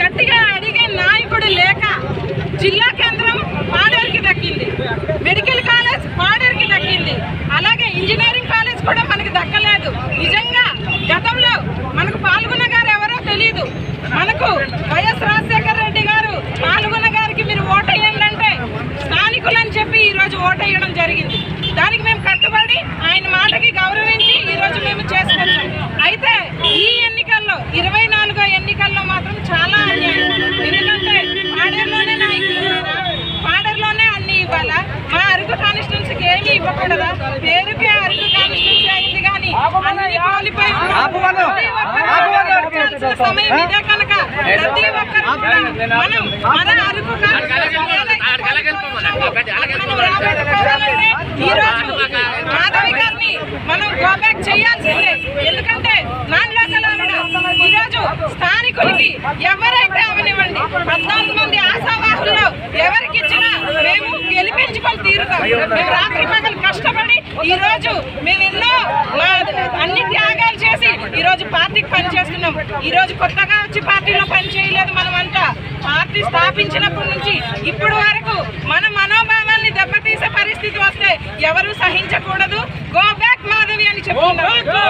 గట్టిగా అడిగే నాయకుడు లేక జిల్లా కేంద్రం పాడేరుకి దక్కింది. మెడికల్ కాలేజ్ పాడేరుకి దక్కింది. అలాగే ఇంజనీరింగ్ కాలేజ్ కూడా మనకి దక్కలేదు. నిజంగా గతంలో మనకు పాల్గొన్న గారు ఎవరో తెలియదు మనకు వైఎస్ రాజశేఖర రెడ్డి గారు పాల్గొన్న గారికి మీరు ఓటేయండి అంటే స్థానికులు అని చెప్పి ఈరోజు ఓటేయడం జరిగింది. దానికి మేము ఇవ్వకూడదా? పేరుకే అరకు కాన్స్టిట్యున్సీ అయింది కానీ అన్ని కోల్పోయి సమయం ఇదే కనుక. ప్రతి ఒక్కరు కూడా మనం మన అరకు కాన్స్టిట్యున్సీ ఏదైతే మనం. రాబట్టుకోవాలంటే ఈ రోజు మాధవి గారిని మనం గో బ్యాక్ చేయాల్సిందే. ఎందుకంటే నాన్ లోకల్ ఆవిడ. ఈ రోజు స్థానికులకి ఎవరైతే అవనివ్వండి పద్నాలుగు మంది ఆశావాహుల్లో ఎవరికి ఇచ్చినా మేము గెలిపించుకొని తీరుతాం. మేము రాత్రి కష్టపడి ఈ రోజు మేము ఎన్నో మా అన్ని త్యాగాలు చేసి ఈ రోజు పార్టీకి పనిచేస్తున్నాం ఈ రోజు కొత్తగా వచ్చి పార్టీలో పని చేయలేదు మనమంతా. పార్టీ స్థాపించినప్పటి నుంచి ఇప్పుడు వరకు మన మనోభావాల్ని దెబ్బతీసే పరిస్థితి వస్తే ఎవరు సహించకూడదు. గో బ్యాక్ మాధవి అని చెప్తున్నారు.